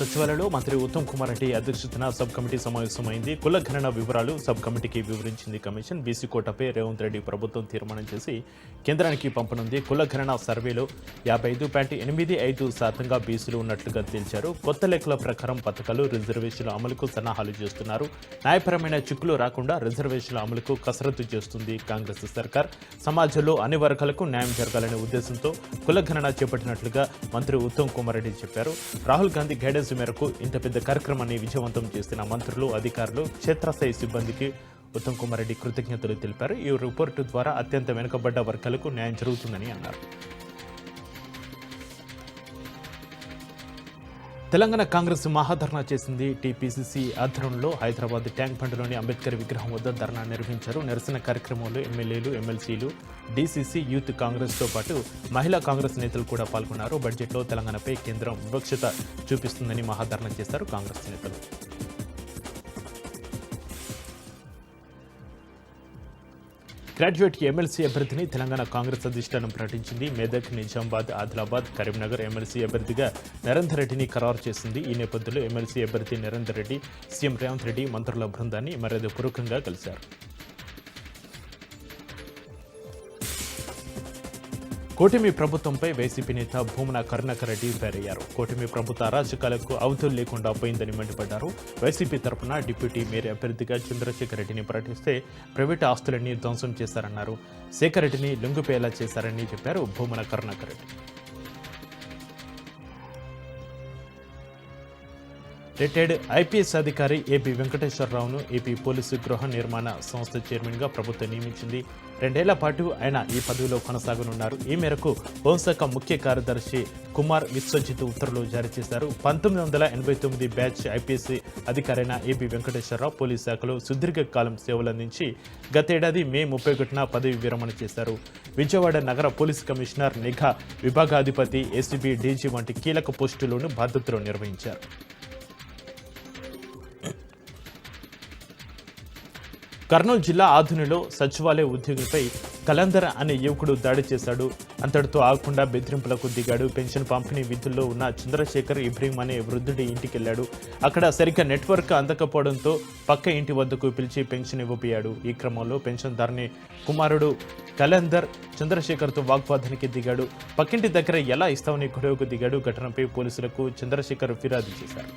సచివాలయంలో మంత్రి ఉత్తమ్ కుమార్ రెడ్డి అధ్యక్షతన సబ్ కమిటీ సమావేశమైంది. కుల గణన వివరాలు సబ్ కమిటీకి వివరించింది కమిషన్. బీసీ కోటపై రేవంత్ రెడ్డి ప్రభుత్వం తీర్మానం చేసి కేంద్రానికి పంపనుంది. కుల గణన సర్వేలో యాభై ఐదు పాయింట్ ఎనిమిది ఐదు శాతంగా బీసీలు ఉన్నట్లుగా తేల్చారు. కొత్త లెక్కల ప్రకారం పథకాలు రిజర్వేషన్ల అమలుకు సన్నాహాలు చేస్తున్నారు. న్యాయపరమైన చిక్కులు రాకుండా రిజర్వేషన్ల అమలుకు కసరత్తు చేస్తుంది కాంగ్రెస్ సర్కార్. సమాజంలో అన్ని వర్గాలకు న్యాయం జరగాలనే ఉద్దేశంతో కుల గణన చేపట్టినట్లుగా మంత్రి ఉత్తమ్ కుమార్ రెడ్డి చెప్పారు. రాహుల్ గాంధీ గైడెన్స్ మేరకు ఇంత పెద్ద కార్యక్రమాన్ని విజయవంతం చేసిన మంత్రులు అధికారులు క్షేత్రస్థాయి సిబ్బందికి ఉత్తమ్ కుమార్ రెడ్డి కృతజ్ఞతలు తెలిపారు. ఈ రిపోర్టు ద్వారా అత్యంత వెనుకబడ్డ వర్గాలకు న్యాయం జరుగుతుందని అన్నారు. తెలంగాణ కాంగ్రెస్ మహాధర్నా చేసింది టీపీసీసీ ఆధ్వర్యంలో హైదరాబాద్ ట్యాంక్ బండ్లోని అంబేద్కర్ విగ్రహం వద్ద ధర్నా నిర్వహించారు. నిరసన కార్యక్రమంలో ఎమ్మెల్యేలు ఎమ్మెల్సీలు డీసీసీ యూత్ కాంగ్రెస్తో పాటు మహిళా కాంగ్రెస్ నేతలు కూడా పాల్గొన్నారు. బడ్జెట్లో తెలంగాణపై కేంద్రం వివక్షత చూపిస్తుందని మహాధర్నా చేశారు కాంగ్రెస్ నేతలు. గ్రాడ్యుయేట్ ఎమ్మెల్సీ అభ్యర్థిని తెలంగాణ కాంగ్రెస్ అధిష్టానం ప్రకటించింది. మెదక్ నిజామాబాద్ ఆదిలాబాద్ కరీంనగర్ ఎమ్మెల్సీ అభ్యర్థిగా నరేందర్ రెడ్డిని ఖరారు చేసింది. ఈ నేపథ్యంలో ఎమ్మెల్సీ అభ్యర్థి నరేందర్ రెడ్డి సీఎం రేవంత్ రెడ్డి మంత్రుల బృందాన్ని మర్యాదపూర్వకంగా కలిశారు. కూటమి ప్రభుత్వంపై వైసీపీ నేత భూమన కరుణాకర్ రెడ్డి ఫైరయ్యారు. కూటమి ప్రభుత్వ అరాచకాలకు అవధులు లేకుండా పోయిందని మండిపడ్డారు. వైసీపీ తరఫున డిప్యూటీ మేయర్ అభ్యర్థిగా చంద్రశేఖర్ రెడ్డిని ప్రకటిస్తే ప్రైవేటు ఆస్తులన్నీ ధ్వంసం చేశారన్నారు. శేఖర్ రెడ్డిని లొంగిపోయేలా చేశారని చెప్పారు భూమన కరుణాకర్ రెడ్డి. రిటైర్డ్ ఐపీఎస్ అధికారి ఏపీ వెంకటేశ్వరరావును ఏపీ పోలీసు గృహ నిర్మాణ సంస్థ చైర్మన్గా ప్రభుత్వం నియమించింది. రెండేళ్ళ పాటు ఆయన ఈ పదవిలో కొనసాగనున్నారు. ఈ మేరకు హోంశాఖ ముఖ్య కార్యదర్శి కుమార్ విశ్వజిత్ ఉత్తర్వులు జారీ చేశారు. పంతొమ్మిది వందల ఎనభై తొమ్మిది బ్యాచ్ ఐపీఎస్సీ అధికారైన ఏపీ వెంకటేశ్వరరావు పోలీస్ శాఖలో సుదీర్ఘకాలం సేవలందించి గతేడాది మే ముప్పై ఒకటిన పదవి విరమణ చేశారు. విజయవాడ నగర పోలీస్ కమిషనర్ నిఘా విభాగాధిపతి ఏసీబీ డీజీ వంటి కీలక పోస్టులను బాధ్యతలు నిర్వహించారు. కర్నూలు జిల్లా ఆధునిలో సచివాలయ ఉద్యోగిపై కలందర్ అనే యువకుడు దాడి చేశాడు. అంతటితో ఆగకుండా బెదిరింపులకు దిగాడు. పెన్షన్ పంపిణీ విధుల్లో ఉన్న చంద్రశేఖర్ ఇబ్రహీం అనే వృద్ధుడి ఇంటికి వెళ్ళాడు అక్కడ సరిగ్గా నెట్వర్క్ అందకపోవడంతో పక్క ఇంటి వద్దకు పిలిచి పెన్షన్ ఇవ్వబోయాడు. ఈ క్రమంలో పెన్షన్దారుని కుమారుడు కలందర్ చంద్రశేఖర్తో వాగ్వాదానికి దిగాడు. పక్కింటి దగ్గర ఎలా ఇస్తామని గొడవకు దిగాడు. ఘటనపై పోలీసులకు చంద్రశేఖర్ ఫిర్యాదు చేశారు.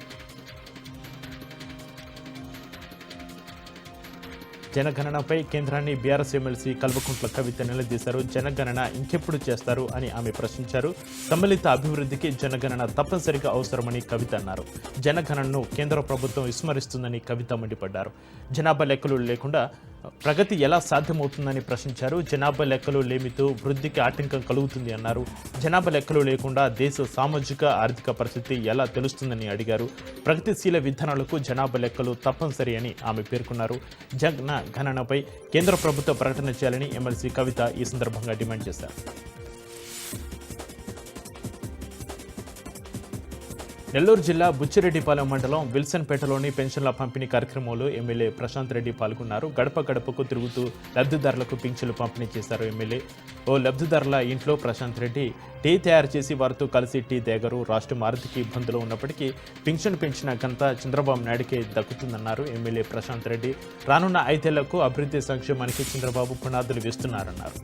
జనగణనపై కేంద్రాన్ని బీఆర్ఎస్ ఎమ్మెల్సీ కల్వకుంట్ల కవిత నిలదీశారు. జనగణన ఇంకెప్పుడు చేస్తారు అని ఆమె ప్రశ్నించారు. సమ్మిళిత అభివృద్ధికి జనగణన తప్పనిసరిగా అవసరమని కవిత అన్నారు. జనగణనను కేంద్ర ప్రభుత్వం విస్మరిస్తుందని కవిత మండిపడ్డారు. జనాభా లెక్కలు లేకుండా ప్రగతి ఎలా సాధ్యమవుతుందని ప్రశ్నించారు. జనాభా లెక్కలు లేమితో వృద్ధికి ఆటంకం కలుగుతుంది అన్నారు. జనాభా లెక్కలు లేకుండా దేశ సామాజిక ఆర్థిక పరిస్థితి ఎలా తెలుస్తుందని అడిగారు. ప్రగతిశీల విధానాలకు జనాభా లెక్కలు తప్పనిసరి అని ఆమె పేర్కొన్నారు. జగన గణనపై కేంద్ర ప్రభుత్వ ప్రకటన చేయాలని ఎమ్మెల్సీ కవిత ఈ సందర్భంగా డిమాండ్ చేశారు. నెల్లూరు జిల్లా బుచ్చిరెడ్డిపాలెం మండలం విల్సన్పేటలోని పెన్షన్ల పంపిణీ కార్యక్రమంలో ఎమ్మెల్యే ప్రశాంత్ రెడ్డి పాల్గొన్నారు. గడప గడపకు తిరుగుతూ లబ్ధిదారులకు పింఛన్లు పంపిణీ చేశారు ఎమ్మెల్యే. ఓ లబ్ధిదారుల ఇంట్లో ప్రశాంత్ రెడ్డి టీ తయారు చేసి వారితో కలిసి టీ దేగరు రాష్ట్రం ఆర్థిక ఇబ్బందులు ఉన్నప్పటికీ పింఛన్ పెంచిన ఘనత చంద్రబాబు నాయుడికే దక్కుతుందన్నారు ఎమ్మెల్యే ప్రశాంత్ రెడ్డి. రానున్న ఐదేళ్ళకు అభివృద్ధి సంక్షేమానికి చంద్రబాబు పునాదులు వేస్తున్నారన్నారు.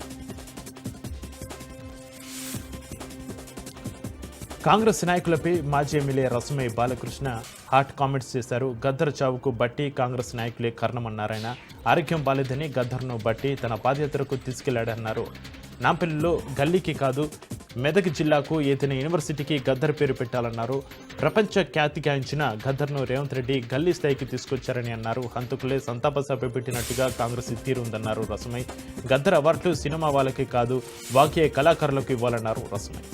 కాంగ్రెస్ నాయకులపై మాజీ MLA Rasamayi Balakrishna hot comments చేశారు. గద్దర్ చావుకు బట్టి కాంగ్రెస్ నాయకులే కారణమన్నారాయన. ఆరోగ్యం బాలేదని గద్దర్ను బట్టి తన పాదయాత్రకు తీసుకెళ్ళాడన్నారు. నాంపల్లిలో గల్లీకి కాదు మెదక్ జిల్లాకు ఏదైనా యూనివర్సిటీకి గద్దర్ పేరు పెట్టాలన్నారు. ప్రపంచ ఖ్యాతిగాంచిన గద్దర్ను రేవంత్ రెడ్డి గల్లీ స్థాయికి తీసుకొచ్చారని అన్నారు. హంతకులే సంతాప సభ పెట్టినట్టుగా కాంగ్రెస్ తీరు ఉందన్నారు రసమై. గద్దర్ అవార్డులు సినిమా వాళ్ళకి కాదు వాక్య కళాకారులకు ఇవ్వాలన్నారు రసమై.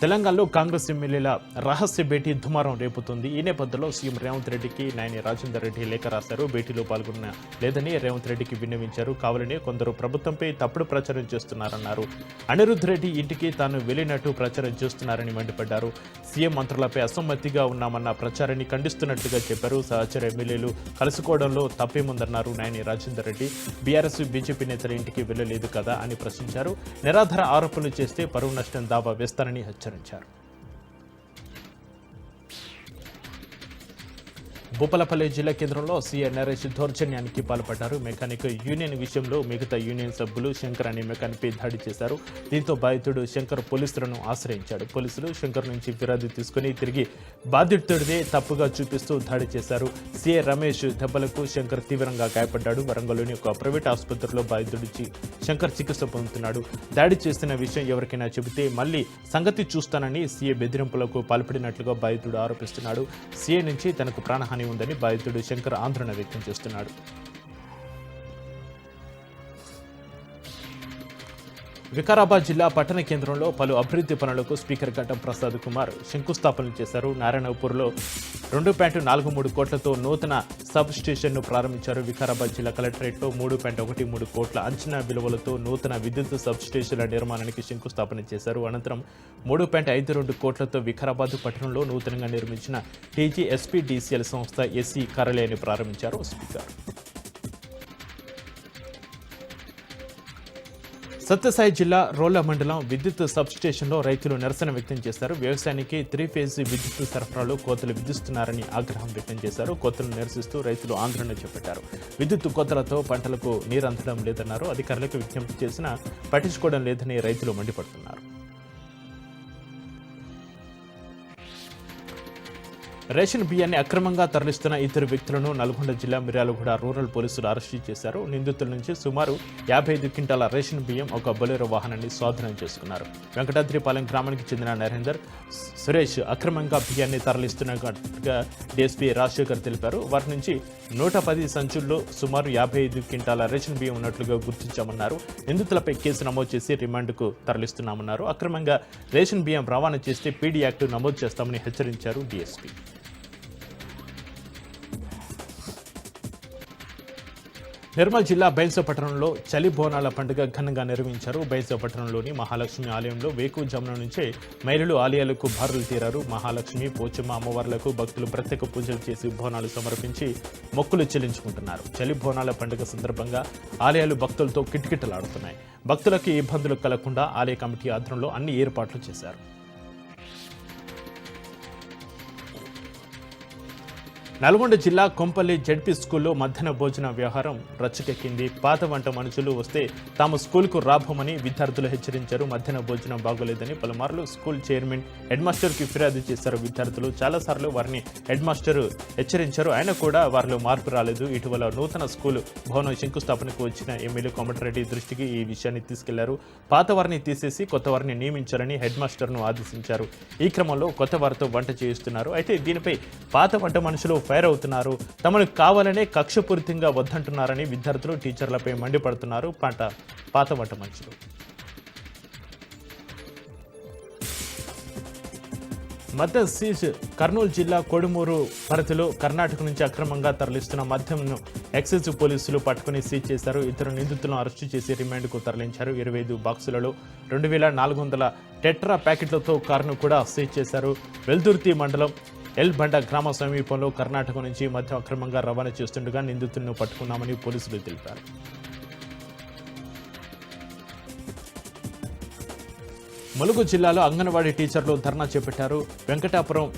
తెలంగాణలో కాంగ్రెస్ ఎమ్మెల్యేల రహస్య భేటీ దుమారం రేపుతుంది. ఈ నేపథ్యంలో సీఎం రేవంత్ రెడ్డికి నాయని రాజేందర్ రెడ్డి లేఖ రాశారు. భేటీలో పాల్గొన్న లేదని రేవంత్ రెడ్డికి విన్నవించారు. కావాలని కొందరు ప్రభుత్వంపై తప్పుడు ప్రచారం చేస్తున్నారన్నారు. అనిరుద్ రెడ్డి ఇంటికి తాను వెళ్ళినట్టు ప్రచారం చేస్తున్నారని మండిపడ్డారు. సీఎం మంత్రులపై అసమ్మతిగా ఉన్నామన్న ప్రచారాన్ని ఖండిస్తున్నట్లుగా చెప్పారు. సహచర ఎమ్మెల్యేలు కలుసుకోవడంలో తప్పేముందన్నారు నాయని రాజేందర్ రెడ్డి. బీఆర్ఎస్ బీజేపీ నేతల ఇంటికి వెళ్ళలేదు కదా అని ప్రశ్నించారు. నిరాధార ఆరోపణలు చేస్తే పరువు నష్టం దావా వేస్తారని హెచ్చరించారు. chorón chorón. భూపాలపల్లి జిల్లా కేంద్రంలో సీఎం నరేష్ దౌర్జన్యానికి పాల్పడ్డారు. మెకానిక్ యూనియన్ విషయంలో మిగతా యూనియన్ సభ్యులు శంకర్ అనే మెకానిక్పై దాడి చేశారు. దీంతో బాధితుడు శంకర్ పోలీసులను ఆశ్రయించాడు. పోలీసులు శంకర్ నుంచి ఫిర్యాదు తీసుకుని తిరిగి బాధితుడిదే తప్పుగా చూపిస్తూ దాడి చేశారు. సీఏ రమేష్ దెబ్బలకు శంకర్ తీవ్రంగా గాయపడ్డాడు. వరంగల్లోని ఒక ప్రైవేట్ ఆసుపత్రిలో బాధితుడు శంకర్ చికిత్స పొందుతున్నాడు. దాడి చేస్తున్న విషయం ఎవరికైనా చెబితే మళ్ళీ సంగతి చూస్తానని సీఏ బెదిరింపులకు పాల్పడినట్లుగా బాధితుడు ఆరోపిస్తున్నాడు. సీఏ నుంచి తనకు ప్రాణహాని ఉందని బాధితుడు శంకర్ ఆందోళన వ్యక్తం చేస్తున్నాడు. వికారాబాద్ జిల్లా పట్టణ కేంద్రంలో పలు అభివృద్ధి పనులకు స్పీకర్ గడ్డం ప్రసాద్ కుమార్ శంకుస్థాపనలు చేశారు. నారాయణపూర్లో రెండు పాయింట్ నాలుగు మూడు కోట్లతో నూతన సబ్ స్టేషన్ను ప్రారంభించారు. వికారాబాద్ జిల్లా కలెక్టరేట్లో మూడు పాయింట్ ఒకటి మూడు కోట్ల అంచనా విలువలతో నూతన విద్యుత్ సబ్ స్టేషన్ల నిర్మాణానికి శంకుస్థాపన చేశారు. అనంతరం మూడు పాయింట్ ఐదు రెండు కోట్లతో వికారాబాద్ పట్టణంలో నూతనంగా నిర్మించిన టీజీఎస్పీడీసీఎల్ సంస్థ ఎస్సీ కార్యాలయాన్ని ప్రారంభించారు స్పీకర్. సత్యసాయి జిల్లా రోల మండలం విద్యుత్ సబ్ స్టేషన్లో రైతులు నిరసన వ్యక్తం చేశారు. వ్యవసాయానికి త్రీ ఫేజ్ విద్యుత్ సరఫరాలో కోతలు విధిస్తున్నారని ఆగ్రహం వ్యక్తం చేశారు. కోతలను నిరసిస్తూ రైతులు ఆందోళన చేపట్టారు. విద్యుత్ కోతలతో పంటలకు నీరు అందడం లేదన్నారు. అధికారులకు విజ్ఞప్తి చేసినా పట్టించుకోవడం లేదని రైతులు మండిపడుతున్నారు. రేషన్ బియ్యాన్ని అక్రమంగా తరలిస్తున్న ఇద్దరు వ్యక్తులను నల్గొండ జిల్లా మిర్యాలగూడ రూరల్ పోలీసులు అరెస్టు చేశారు. నిందితుల నుంచి సుమారు యాభై ఐదు క్వింటాల రేషన్ బియ్యం ఒక బొలెరో వాహనాన్ని స్వాధీనం చేసుకున్నారు. వెంకటాద్రిపాలెం గ్రామానికి చెందిన నరేందర్ సురేష్ అక్రమంగా బియ్యాన్ని తరలిస్తున్నట్టుగా డీఎస్పీ రాజశేఖర్ తెలిపారు. వారి నుంచి నూట పది సంచుల్లో సుమారు యాభై ఐదు క్వింటాల రేషన్ బియ్యం ఉన్నట్లుగా గుర్తించామన్నారు. నిందితులపై కేసు నమోదు చేసి రిమాండ్కు తరలిస్తున్నామన్నారు. అక్రమంగా రేషన్ బియ్యం రవాణా చేస్తే పీడీ యాక్ట్ నమోదు చేస్తామని హెచ్చరించారు డీఎస్పీ. నిర్మల్ జిల్లా బైన్సో పట్టణంలో చలి బోనాల పండుగ ఘనంగా నిర్వహించారు. బైన్సో పట్టణంలోని మహాలక్ష్మి ఆలయంలో వేకువజామున నుంచే మహిళలు ఆలయాలకు బారులు తీరారు. మహాలక్ష్మి పోచమ్మ అమ్మవార్లకు భక్తులు ప్రత్యేక పూజలు చేసి బోనాలు సమర్పించి మొక్కులు చెల్లించుకుంటున్నారు. చలి బోనాల పండుగ సందర్భంగా ఆలయాలు భక్తులతో కిటకిటలాడుతున్నాయి. భక్తులకు ఇబ్బందులు కలగకుండా ఆలయ కమిటీ ఆధ్వర్యంలో అన్ని ఏర్పాట్లు చేశారు. నల్గొండ జిల్లా కొంపల్లి జడ్పీ స్కూల్లో మధ్యాహ్న భోజన వ్యవహారం రచ్చకెక్కింది. పాత వంట మనుషులు వస్తే తాము స్కూల్కు రాబోమని విద్యార్థులు హెచ్చరించారు. మధ్యాహ్న భోజనం బాగోలేదని పలుమార్లు స్కూల్ చైర్మన్ హెడ్ మాస్టర్కి ఫిర్యాదు చేశారు విద్యార్థులు. చాలాసార్లు వారిని హెడ్ మాస్టర్ హెచ్చరించారు. ఆయన కూడా వారిలో మార్పు రాలేదు. ఇటీవల నూతన స్కూల్ భవనం శంకుస్థాపనకు వచ్చిన ఎమ్మెల్యే కోమటిరెడ్డి దృష్టికి ఈ విషయాన్ని తీసుకెళ్ళారు. పాత వారిని తీసేసి కొత్త వారిని నియమించాలని హెడ్ మాస్టర్ను ఆదేశించారు. ఈ క్రమంలో కొత్త వారితో వంట చేయిస్తున్నారు. అయితే దీనిపై పాత వంట మనుషులు ఫైర్ అవుతున్నారు తమను కావాలనే కక్షపూరితంగా వద్దంటున్నారని విద్యార్థులు టీచర్లపై మండిపడుతున్నారు. పాట పాత వంట మనుషులు. మద్యం సీజ్ కర్నూలు జిల్లా కొడుమూరు పరిధిలో కర్ణాటక నుంచి అక్రమంగా తరలిస్తున్న మద్యంను ఎక్సైజ్ పోలీసులు పట్టుకుని సీజ్ చేశారు. ఇద్దరు నిందితులను అరెస్టు చేసి రిమాండ్కు తరలించారు. ఇరవై ఐదు బాక్సులలో రెండు వేల నాలుగు వందల టెట్రా ప్యాకెట్లతో కారును కూడా సీజ్ చేశారు. వెల్దుర్తి మండలం ఎల్ బండ గ్రామ సమీపంలో కర్ణాటక నుంచి మధ్య అక్రమంగా రవాణా చేస్తుండగా నిందితులను పట్టుకున్నామని పోలీసులు తెలిపారు. ములుగు జిల్లాలో అంగన్వాడీ టీచర్లు ధర్నా చేపట్టారు. వెంకటాపురం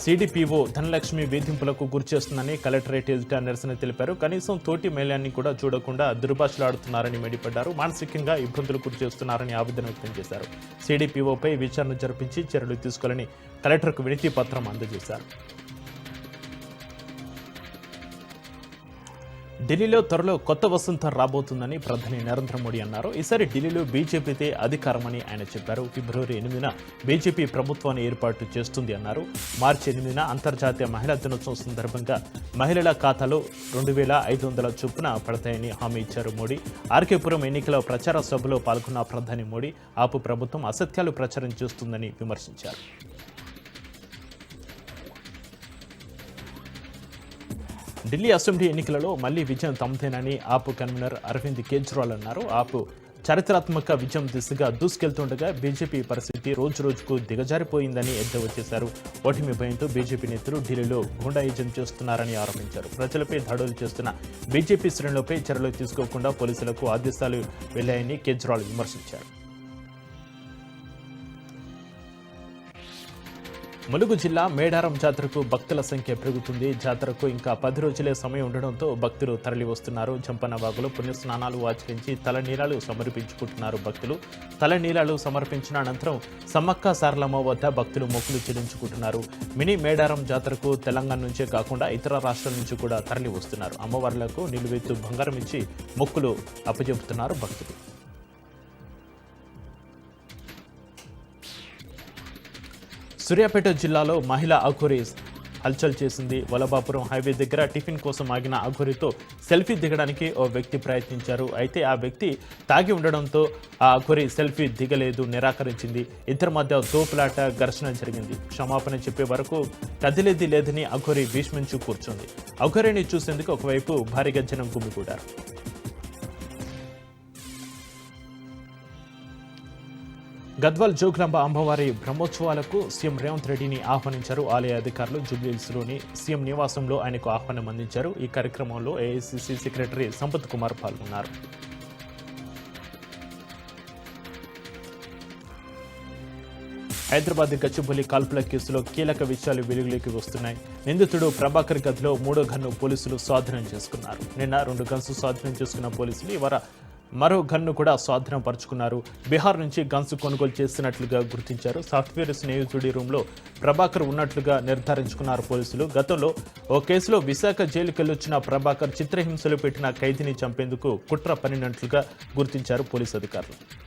సిడిపిఓ ధనలక్ష్మి వేధింపులకు గురిచేస్తుందని కలెక్టరేట్ ఎదుట నిరసన తెలిపారు. కనీసం తోటి మేళాన్ని కూడా చూడకుండా దుర్భాషలాడుతున్నారని మండిపడ్డారు. మానసికంగా ఇబ్బందులు గురిచేస్తున్నారని ఆవేదన వ్యక్తం చేశారు. సిడిపిఓపై విచారణ జరిపించి చర్యలు తీసుకోవాలని కలెక్టర్కు వినతి పత్రం అందజేశారు. ఢిల్లీలో త్వరలో కొత్త వసంతం రాబోతుందని ప్రధాని నరేంద్ర మోడీ అన్నారు. ఈసారి ఢిల్లీలో బీజేపీతే అధికారమని ఆయన చెప్పారు. ఫిబ్రవరి ఎనిమిదిన బీజేపీ ప్రభుత్వాన్ని ఏర్పాటు చేస్తుంది అన్నారు. మార్చి ఎనిమిదిన అంతర్జాతీయ మహిళా దినోత్సవం సందర్భంగా మహిళల ఖాతాలో రెండు వేల ఐదు వందల చొప్పున పడతాయని హామీ ఇచ్చారు మోడీ. ఆర్కేపురం ఎన్నికల ప్రచార సభలో పాల్గొన్న ప్రధాని మోడీ ఆపు ప్రభుత్వం అసత్యాలు ప్రచారం చేస్తుందని విమర్శించారు. ఢిల్లీ అసెంబ్లీ ఎన్నికలలో మళ్ళీ విజయం తమదేనని ఆప్ కన్వీనర్ అరవింద్ కేజ్రీవాల్ అన్నారు. ఆప్ చారిత్రాత్మక విజయం దిశగా దూసుకెళ్తుండగా బీజేపీ పరిస్థితి రోజు రోజుకు దిగజారిపోయిందని ఎద్దేవా చేశారు. ఓటమి భయంతో బీజేపీ నేతలు ఢిల్లీలో గుండాయిజం చేస్తున్నారని ఆరోపించారు. ప్రజలపై దాడులు చేస్తున్న బీజేపీ శ్రేణులపై చర్యలు తీసుకోకుండా పోలీసులకు ఆదేశాలు వెళ్ళాయని కేజ్రీవాల్ విమర్శించారు. ములుగు జిల్లా మేడారం జాతరకు భక్తుల సంఖ్య పెరుగుతుంది. జాతరకు ఇంకా పది రోజులే సమయం ఉండడంతో భక్తులు తరలి వస్తున్నారు జంపన్నవాగులో పుణ్యస్నానాలు ఆచరించి తలనీలాలు సమర్పించుకుంటున్నారు భక్తులు. తలనీలాలు సమర్పించిన అనంతరం సమ్మక్క సారలమ్మ వద్ద భక్తులు మొక్కులు చెల్లించుకుంటున్నారు. మినీ మేడారం జాతరకు తెలంగాణ నుంచే కాకుండా ఇతర రాష్ట్రాల నుంచి కూడా తరలి వస్తున్నారు అమ్మవార్లకు నిలువెత్తు బంగారం ఇచ్చి మొక్కులు అప్పజెపుతున్నారు భక్తులు. సూర్యాపేట జిల్లాలో మహిళ అఘోరి హల్చల్ చేసింది. వలభాపురం హైవే దగ్గర టిఫిన్ కోసం ఆగిన అఘోరితో సెల్ఫీ దిగడానికి ఓ వ్యక్తి ప్రయత్నించారు. అయితే ఆ వ్యక్తి తాగి ఉండడంతో ఆ అఘోరి సెల్ఫీ దిగలేదు నిరాకరించింది. ఇద్దరి మధ్య తోపులాట ఘర్షణ జరిగింది. క్షమాపణ చెప్పే వరకు కదిలేది లేదని అఘోరి భీష్మించు కూర్చుంది. అఘోరిని చూసేందుకు ఒకవైపు భారీగా జనం గుమిగూడారు. గద్వాల్ జోగులాంబ అమ్మవారి బ్రహ్మోత్సవాలకు సీఎం రేవంత్ రెడ్డిని ఆహ్వానించారు. ఆలయ అధికారులు జూబ్లీహిల్స్లోని సీఎం నివాసంలో ఆయనకు ఆహ్వానం అందించారు. ఈ కార్యక్రమంలో ఏఐసిసి సెక్రటరీ సంపత్ కుమార్ పాల్గొన్నారు. హైదరాబాద్ గచ్చిబౌలి కాల్పుల కేసులో కీలక విషయాలు వెలుగులోకి వస్తున్నాయి. నిందితుడు ప్రభాకర్ గదిలో మూడో గన్ను పోలీసులు స్వాధీనం చేసుకున్నారు. నిన్న రెండు గన్స్ స్వాధీనం చేసుకున్న పోలీసులు ఇవాళ మరో గన్ను కూడా స్వాధీనం పరుచుకున్నారు. బీహార్ నుంచి గన్స్ కొనుగోలు చేస్తున్నట్లుగా గుర్తించారు. సాఫ్ట్వేర్ స్నేహితుడి రూమ్లో ప్రభాకర్ ఉన్నట్లుగా నిర్ధారించుకున్నారు పోలీసులు. గతంలో ఓ కేసులో విశాఖ జైలుకెళ్ళొచ్చిన ప్రభాకర్ చిత్రహింసలు పెట్టిన ఖైదీని చంపేందుకు కుట్ర పనినట్లుగా గుర్తించారు పోలీసు అధికారులు.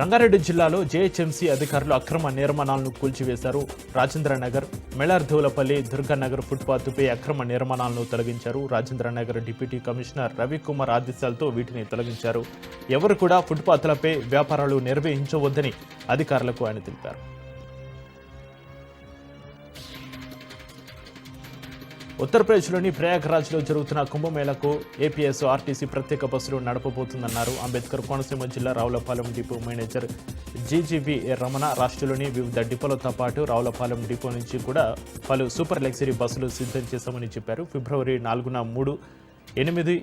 రంగారెడ్డి జిల్లాలో జేహెచ్ఎంసీ అధికారులు అక్రమ నిర్మాణాలను కూల్చివేశారు. రాజేంద్రనగర్ నగర్ దుర్గానగర్ ఫుట్పాత్పై అక్రమ నిర్మాణాలను తొలగించారు. రాజేంద్రనగర్ డిప్యూటీ కమిషనర్ రవికుమార్ ఆదేశాలతో వీటిని తొలగించారు. ఎవరు కూడా ఫుట్పాత్లపై వ్యాపారాలు నిర్వహించవద్దని అధికారులకు ఆయన తెలిపారు. ఉత్తరప్రదేశ్లోని ప్రయాగ్రాజ్లో జరుగుతున్న కుంభమేళకు ఏపీఎస్ ఆర్టీసీ ప్రత్యేక బస్సులు నడపబోతుందన్నారు. అంబేద్కర్ కోనసీమ జిల్లా రావులపాలెం డిపో మేనేజర్ జీజీవి రమణ రాష్ట్రంలోని వివిధ డిపోలతో పాటు రావులపాలెం డిపో నుంచి కూడా పలు సూపర్ లగ్జరీ బస్సులు సిద్ధం చేశామని చెప్పారు. ఫిబ్రవరి నాలుగున మూడు ఎనిమిది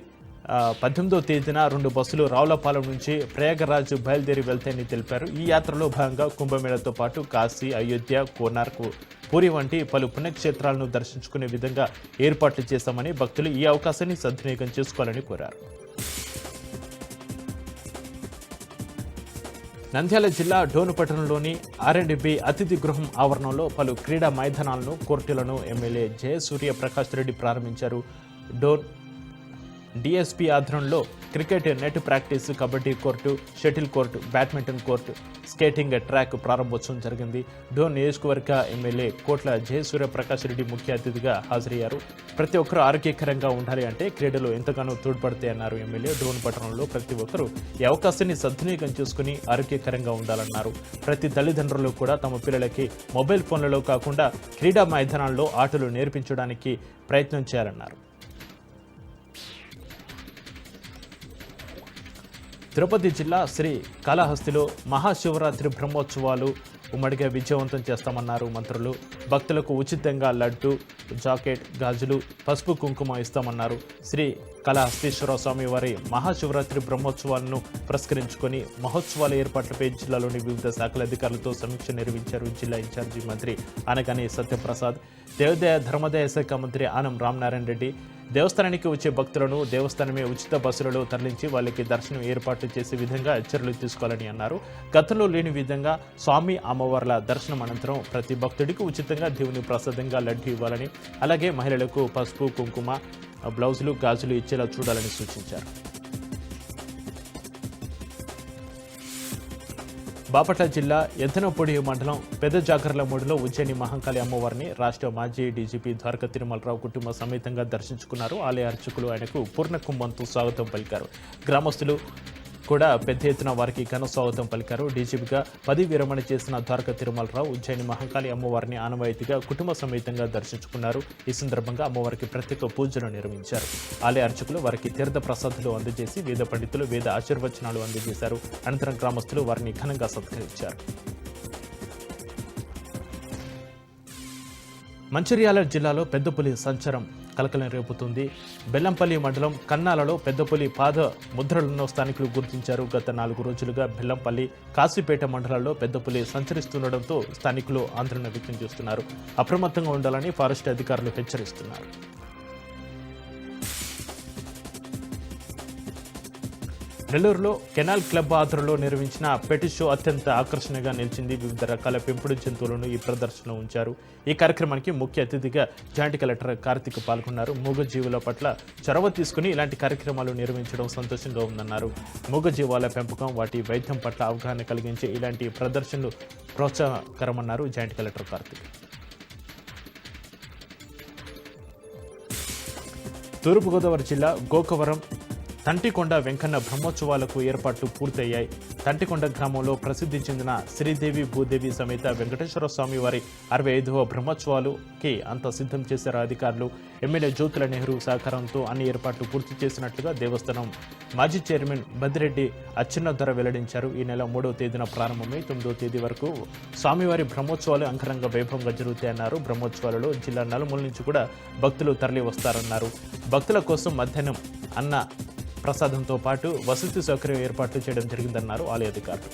పద్దెనిమిదో తేదీన రెండు బస్సులు రావులపాలెం నుంచి ప్రయాగరాజ్ బయలుదేరి వెళ్తాయని తెలిపారు. ఈ యాత్రలో భాగంగా కుంభమేళతో పాటు కాశీ అయోధ్య కోనార్క్ పూరి వంటి పలు పుణ్యక్షేత్రాలను దర్శించుకునే విధంగా ఏర్పాట్లు చేశామని భక్తులు ఈ అవకాశాన్ని సద్వినియోగం చేసుకోవాలని కోరారు. నంద్యాల జిల్లా డోనుపట్టణంలోని ఆర్ఎండ్బి అతిథి గృహం ఆవరణంలో పలు క్రీడా మైదానాలను కోర్టులను ఎమ్మెల్యే జయసూర్య ప్రకాష్ రెడ్డి ప్రారంభించారు. డోన్ డిఎస్పీ ఆధ్వర్యంలో cricket net practice kabaddi court shuttle court badminton court skating track ప్రారంభోత్సవం జరిగింది. డో నియోజకవర్గ ఎమ్మెల్యే కోట్ల జయసూర్యప్రకాష్ రెడ్డి ముఖ్య అతిథిగా హాజరయ్యారు. ప్రతి ఒక్కరూ ఆరోగ్యకరంగా ఉండాలి అంటే క్రీడలు ఎంతగానో తోడ్పడతాయన్నారు ఎమ్మెల్యే. డోన్ పట్టణంలో ప్రతి ఒక్కరూ ఈ అవకాశాన్ని సద్వినియోగం చేసుకుని ఆరోగ్యకరంగా ఉండాలన్నారు. ప్రతి తల్లిదండ్రులు కూడా తమ పిల్లలకి మొబైల్ ఫోన్లలో కాకుండా క్రీడా మైదానాల్లో ఆటలు నేర్పించడానికి ప్రయత్నం చేయాలన్నారు. తిరుపతి జిల్లా శ్రీ కాళహస్తిలో మహాశివరాత్రి బ్రహ్మోత్సవాలు ఉమ్మడిగా విజయవంతం చేస్తామన్నారు మంత్రులు. భక్తులకు ఉచితంగా లడ్డు జాకెట్ గాజులు పసుపు కుంకుమ ఇస్తామన్నారు. శ్రీ కళాహస్తీశ్వర స్వామి వారి మహాశివరాత్రి బ్రహ్మోత్సవాలను పురస్కరించుకొని మహోత్సవాల ఏర్పాట్లపై జిల్లాలోని వివిధ శాఖల అధికారులతో సమీక్ష నిర్వహించారు జిల్లా ఇన్ఛార్జి మంత్రి అనగాని సత్యప్రసాద్. దేవదయ ధర్మదాయ శాఖ మంత్రి ఆనం రామనారాయణ రెడ్డి దేవస్థానానికి వచ్చే భక్తులను దేవస్థానమే ఉచిత బస్సులలో తరలించి వాళ్ళకి దర్శనం ఏర్పాటు చేసే విధంగా చర్యలు తీసుకోవాలని అన్నారు. గతంలో లేని విధంగా స్వామి అమ్మవార్ల దర్శనం అనంతరం ప్రతి భక్తుడికి ఉచితంగా దేవుని ప్రసాదంగా లడ్డు ఇవ్వాలని అలాగే మహిళలకు పసుపు కుంకుమ బ్లౌజులు గాజులు ఇచ్చేలా చూడాలని సూచించారు. బాపట్ల జిల్లా ఎద్దనపొడి మండలం పెద్ద జాగర్లమూడిలో ఉజ్జయిని మహంకాళి అమ్మవారిని రాష్ట్ర మాజీ డీజీపీ ద్వారక తిరుమలరావు కుటుంబ సమేతంగా దర్శించుకున్నారు. ఆలయ అర్చకులు ఆయనకు పూర్ణ కుంభంతో స్వాగతం పలికారు. గ్రామస్తులు కూడా పెద్ద ఎత్తున వారికి ఘన స్వాగతం పలికారు. డీజీపీగా పది విరమణ చేసిన ద్వారక తిరుమలరావు ఉజ్జయిని మహంకాళి అమ్మవారిని ఆనవాయితీగా కుటుంబ సమేతంగా దర్శించుకున్నారు. ఈ సందర్భంగా అమ్మవారికి ప్రత్యేక పూజలు నిర్వహించారు. ఆలయ అర్చకులు వారికి తీర్థ ప్రసాదులు అందజేసి వేద పండితులు వేద ఆశీర్వచనాలు అందజేశారు. అనంతరం గ్రామస్తులు వారిని ఘనంగా సత్కరించారు. మంచిర్యాల జిల్లాలో పెద్దపులి సంచారం కలకలం రేపుతుంది. బెల్లంపల్లి మండలం కన్నాలలో పెద్దపల్లి పాద ముద్రలను స్థానికులు గుర్తించారు. గత నాలుగు రోజులుగా బెల్లంపల్లి కాశీపేట మండలాల్లో పెద్దపల్లి సంచరిస్తుండటంతో స్థానికులు ఆందోళన వ్యక్తం చేస్తున్నారు. అప్రమత్తంగా ఉండాలని ఫారెస్ట్ అధికారులు హెచ్చరిస్తున్నారు. నెల్లూరులో కెనాల్ క్లబ్ ఆధ్వర్యంలో నిర్వహించిన పెటి షో అత్యంత ఆకర్షణగా నిలిచింది. వివిధ రకాల పెంపుడు జంతువులను ఈ ప్రదర్శనలో ఉంచారు. ఈ కార్యక్రమానికి ముఖ్య అతిథిగా జాయింట్ కలెక్టర్ కార్తిక్ పాల్గొన్నారు. మూగజీవుల పట్ల చొరవ తీసుకుని ఇలాంటి కార్యక్రమాలు నిర్వహించడం సంతోషంగా ఉందన్నారు. మూగజీవాల పెంపకం వాటి వైద్యం పట్ల అవగాహన కలిగించే ఇలాంటి ప్రదర్శనలు ప్రోత్సాహకరమన్నారు జాయింట్ కలెక్టర్ కార్తిక్. తూర్పుగోదావరి జిల్లా గోకవరం తంటికొండ వెంకన్న బ్రహ్మోత్సవాలకు ఏర్పాట్లు పూర్తయ్యాయి. తంటికొండ గ్రామంలో ప్రసిద్ధి చెందిన శ్రీదేవి భూదేవి సమేత వెంకటేశ్వర స్వామి వారి అరవై ఐదవ బ్రహ్మోత్సవాలుకి అంత సిద్ధం చేశారు అధికారులు. ఎమ్మెల్యే జ్యోతుల నెహ్రూ సహకారంతో అన్ని ఏర్పాట్లు పూర్తి చేసినట్లుగా దేవస్థానం మాజీ చైర్మన్ బదిరెడ్డి అచ్చెన్నధర వెల్లడించారు. ఈ నెల మూడవ తేదీన ప్రారంభమై తొమ్మిదవ తేదీ వరకు స్వామివారి బ్రహ్మోత్సవాలు అంకరంగ వైభవంగా జరుగుతాయన్నారు. బ్రహ్మోత్సవాలలో జిల్లా నలుమూల నుంచి కూడా భక్తులు తరలి వస్తారన్నారు భక్తుల కోసం మధ్యాహ్నం అన్న ప్రసాదంతో పాటు వసతి సౌకర్యం ఏర్పాట్లు చేయడం జరిగిందన్నారు ఆలయ అధికారులు.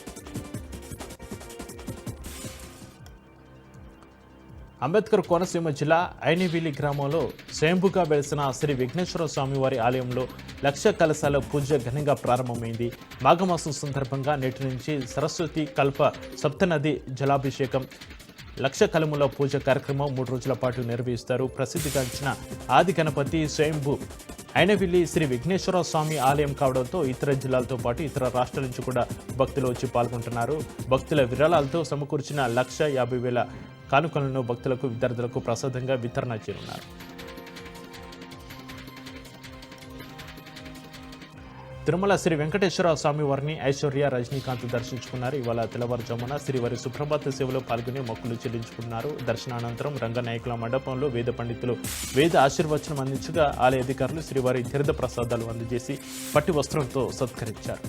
అంబేద్కర్ కోనసీమ జిల్లా ఐనివిలి గ్రామంలో స్వయంభుగా వెలిసిన శ్రీ విఘ్నేశ్వర స్వామివారి ఆలయంలో లక్ష కలశాల పూజ ఘనంగా ప్రారంభమైంది. మాఘమాసం సందర్భంగా నేటి నుంచి సరస్వతి కల్ప సప్తనది జలాభిషేకం లక్ష కలముల పూజ కార్యక్రమం మూడు రోజుల పాటు నిర్వహిస్తారు. ప్రసిద్ధిగాంచిన ఆది గణపతి స్వయంభూ అయినవిల్లి శ్రీ విఘ్నేశ్వర స్వామి ఆలయం కావడంతో ఇతర జిల్లాలతో పాటు ఇతర రాష్ట్రాల నుంచి కూడా భక్తులు వచ్చి పాల్గొంటున్నారు. భక్తుల విరాళాలతో సమకూర్చిన లక్ష యాభై వేల కానుకలను భక్తులకు విద్యార్థులకు ప్రసాదంగా వితరణ చేయనున్నారు. తిరుమల శ్రీ వెంకటేశ్వర స్వామి వారిని ఐశ్వర్య రజనీకాంత్ దర్శించుకున్నారు. ఇవాళ తెల్లవారుజామున శ్రీవారి సుప్రభాత సేవలో పాల్గొని మొక్కులు చెల్లించుకున్నారు. దర్శనానంతరం రంగనాయకుల మండపంలో వేద పండితులు వేద ఆశీర్వచనం అందించగా ఆలయ అధికారులు శ్రీవారి తీర్థ ప్రసాదాలు అందజేసి పట్టి వస్త్రంతో సత్కరించారు.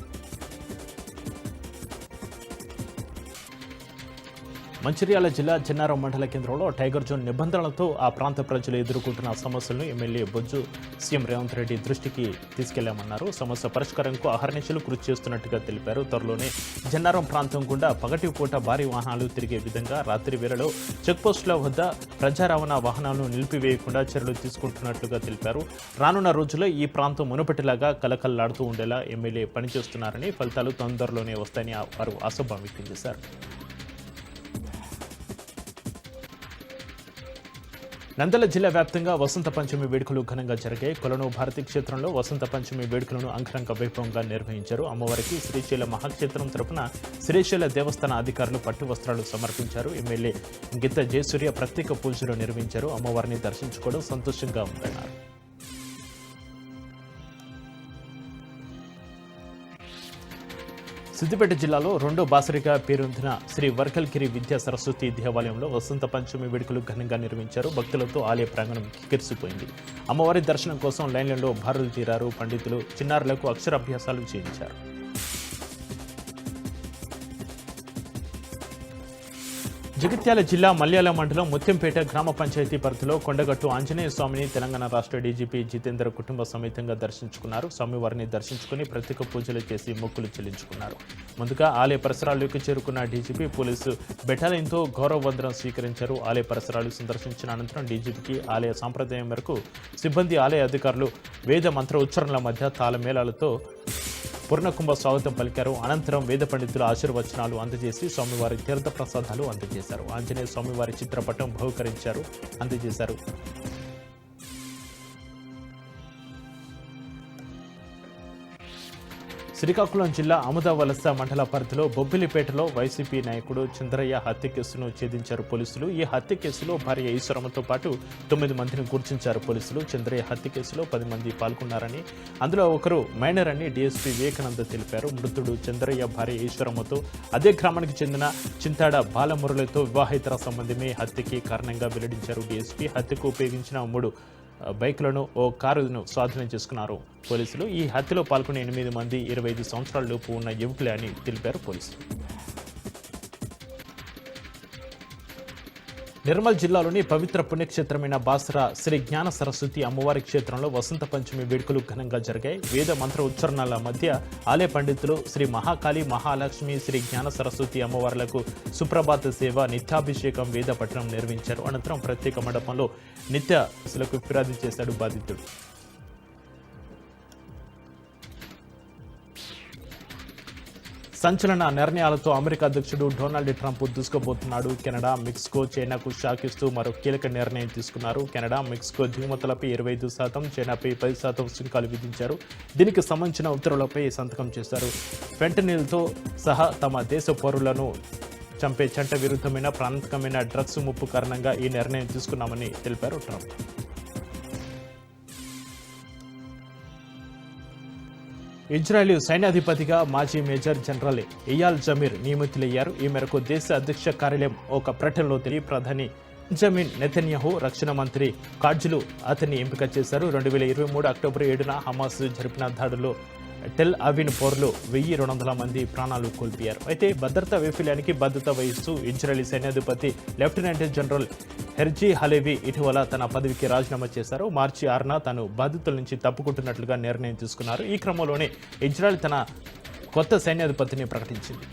మంచిర్యాల జిల్లా చిన్నారం మండల కేంద్రంలో టైగర్ జోన్ నిబంధనలతో ఆ ప్రాంత ప్రజలు ఎదుర్కొంటున్న సమస్యలను ఎమ్మెల్యే బొజ్జు సీఎం రేవంత్ రెడ్డి దృష్టికి తీసుకెళ్ళామన్నారు. సమస్య పరిష్కారంకు అహర్నిశలు కృషి చేస్తున్నట్టుగా తెలిపారు. త్వరలోనే జన్నారం ప్రాంతం గుండా పగటి పూట భారీ వాహనాలు తిరిగే విధంగా రాత్రి వేళలో చెక్పోస్టుల వద్ద ప్రజా రవాణా వాహనాలను నిలిపివేయకుండా చర్యలు తీసుకుంటున్నట్లుగా తెలిపారు. రానున్న రోజుల్లో ఈ ప్రాంతం మునుపటిలాగా కలకల్లాడుతూ ఉండేలా ఎమ్మెల్యే పనిచేస్తున్నారని ఫలితాలు తొందరలోనే వస్తాయని వారు ఆశాభావం వ్యక్తం చేశారు. నందల జిల్లా వ్యాప్తంగా వసంత పంచమి వేడుకలు ఘనంగా జరిగాయి. కొలను భారతి క్షేత్రంలో వసంత పంచమి వేడుకలను అంగరంగ వైభవంగా నిర్వహించారు. అమ్మవారికి శ్రీశైల మహాక్షేత్రం తరపున శ్రీశైల దేవస్థాన అధికారులు పట్టు వస్త్రాలు సమర్పించారు. ఎమ్మెల్యే గిత్త జయసూర్య ప్రత్యేక పూజలు నిర్వహించారు. అమ్మవారిని దర్శించుకోవడం సంతోషంగా ఉందన్నారు. సిద్దిపేట జిల్లాలో రెండో బాసరిగా పేరొందిన శ్రీ వర్కల్గిరి విద్యా సరస్వతి దేవాలయంలో వసంత పంచమి వేడుకలు ఘనంగా నిర్వహించారు. భక్తులతో ఆలయ ప్రాంగణం కిరిసిపోయింది అమ్మవారి దర్శనం కోసం లైన్లలో భారులు తీరారు. పండితులు చిన్నారులకు అక్షరాభ్యాసాలు చేయించారు. జగిత్యాల జిల్లా మల్యాల మండలం ముత్యంపేట గ్రామ పంచాయతీ పరిధిలో కొండగట్టు ఆంజనేయ స్వామిని తెలంగాణ రాష్ట్ర డీజీపీ జితేందర్ కుటుంబ సమేతంగా దర్శించుకున్నారు. స్వామివారిని దర్శించుకుని ప్రత్యేక పూజలు చేసి మొక్కులు చెల్లించుకున్నారు. ముందుగా ఆలయ పరిసరాల్లోకి చేరుకున్న డీజీపీ పోలీసు బెటాలియన్తో గౌరవ వందనం స్వీకరించారు. ఆలయ పరిసరాలు సందర్శించిన అనంతరం డీజీపీకి ఆలయ సాంప్రదాయం మేరకు సిబ్బంది ఆలయ అధికారులు వేద మంత్ర ఉచ్చారణల మధ్య తాళమేళాలతో పూర్ణకుంభ స్వాగతం పలికారు. అనంతరం వేద పండితుల ఆశీర్వచనాలు అందజేసి స్వామివారి తీర్థ ప్రసాదాలు అందజేశారు. ఆంజనేయ స్వామివారి చిత్రపటం బహుకరించారు అందజేశారు. శ్రీకాకుళం జిల్లా అముదవలస మండల పరిధిలో బొబ్బిలిపేటలో వైసీపీ నాయకుడు చంద్రయ్య హత్య కేసును ఛేదించారు పోలీసులు. ఈ హత్య కేసులో భార్య ఈశ్వరమ్మతో పాటు తొమ్మిది మందిని గుర్తించారు పోలీసులు. చంద్రయ్య హత్య కేసులో పది మంది పాల్గొన్నారని అందులో ఒకరు మైనర్ అని డీఎస్పీ వివేకానంద తెలిపారు. మృతుడు చంద్రయ్య భార్య ఈశ్వరమ్మతో అదే గ్రామానికి చెందిన చింతాడ బాలమురళితో వివాహేతర సంబంధమే హత్యకి కారణంగా వెల్లడించారు డీఎస్పీ. హత్యకు ఉపయోగించిన మూడు బైక్లను ఓ కారును స్వాధీనం చేసుకున్నారు. పోలీసులు ఈ హత్యలో పాల్గొన్న ఎనిమిది మంది ఇరవై ఐదు సంవత్సరాల లోపు ఉన్న యువకులే అని తెలిపారు పోలీసులు. నిర్మల్ జిల్లాలోని పవిత్ర పుణ్యక్షేత్రమైన బాసరా శ్రీ జ్ఞాన సరస్వతి అమ్మవారి క్షేత్రంలో వసంత పంచమి వేడుకలు ఘనంగా జరిగాయి. వేద మంత్ర ఉచ్చారణల మధ్య ఆలయ పండితులు శ్రీ మహాకాళి మహాలక్ష్మి శ్రీ జ్ఞాన సరస్వతి అమ్మవార్లకు సుప్రభాత సేవ నిత్యాభిషేకం వేద పట్టణం నిర్వహించారు. అనంతరం ప్రత్యేక మండపంలో నిత్య అసలకు ఫిర్యాదు చేశాడు బాధితుడు. సంచలన నిర్ణయాలతో అమెరికా అధ్యక్షుడు డొనాల్డ్ ట్రంప్ దూసుకుపోతున్నాడు. కెనడా మెక్సికో చైనాకు షాక్ ఇస్తూ మరో కీలక నిర్ణయం తీసుకున్నారు. కెనడా మెక్సికో దిగుమతులపై ఇరవై ఐదు శాతం చైనాపై పది శాతం సుంకాలు విధించారు. దీనికి సంబంధించిన ఉత్తర్వులపై సంతకం చేశారు. ఫెంటనిల్తో సహా తమ దేశ పౌరులను చంపే చట్ట విరుద్ధమైన ప్రాంతకమైన డ్రగ్స్ ముప్పు కారణంగా ఈ నిర్ణయం తీసుకున్నామని తెలిపారు ట్రంప్. ఇజ్రాయెల్ సైన్యాధిపతిగా మాజీ మేజర్ జనరల్ ఇయాల్ జమీర్ నియమితులయ్యారు. ఈ మేరకు దేశ అధ్యక్ష కార్యాలయం ఒక ప్రకటనలో తెలియ ప్రధాని జమీన్ నెతన్యాహు రక్షణ మంత్రి కాడ్జులు అతన్ని ఎంపిక చేశారు. రెండు వేల ఇరవై మూడు అక్టోబర్ ఏడున హమాస్ జరిపిన దాడుల్లో టెల్ అవిన్ పోర్లో వెయ్యి రెండు వందల మంది ప్రాణాలు కోల్పోయారు. అయితే భద్రతా వైఫల్యానికి భద్రత వహిస్తూ ఇజ్రాయలీ సైన్యాధిపతి లెఫ్టినెంట్ జనరల్ హెర్జీ హలేవి ఇటీవల తన పదవికి రాజీనామా చేశారు. మార్చి ఆరున తాను బాధితుల నుంచి తప్పుకుంటున్నట్లుగా నిర్ణయం తీసుకున్నారు. ఈ క్రమంలోనే ఇజ్రాయెల్ తన కొత్త సైన్యాధిపతిని ప్రకటించింది.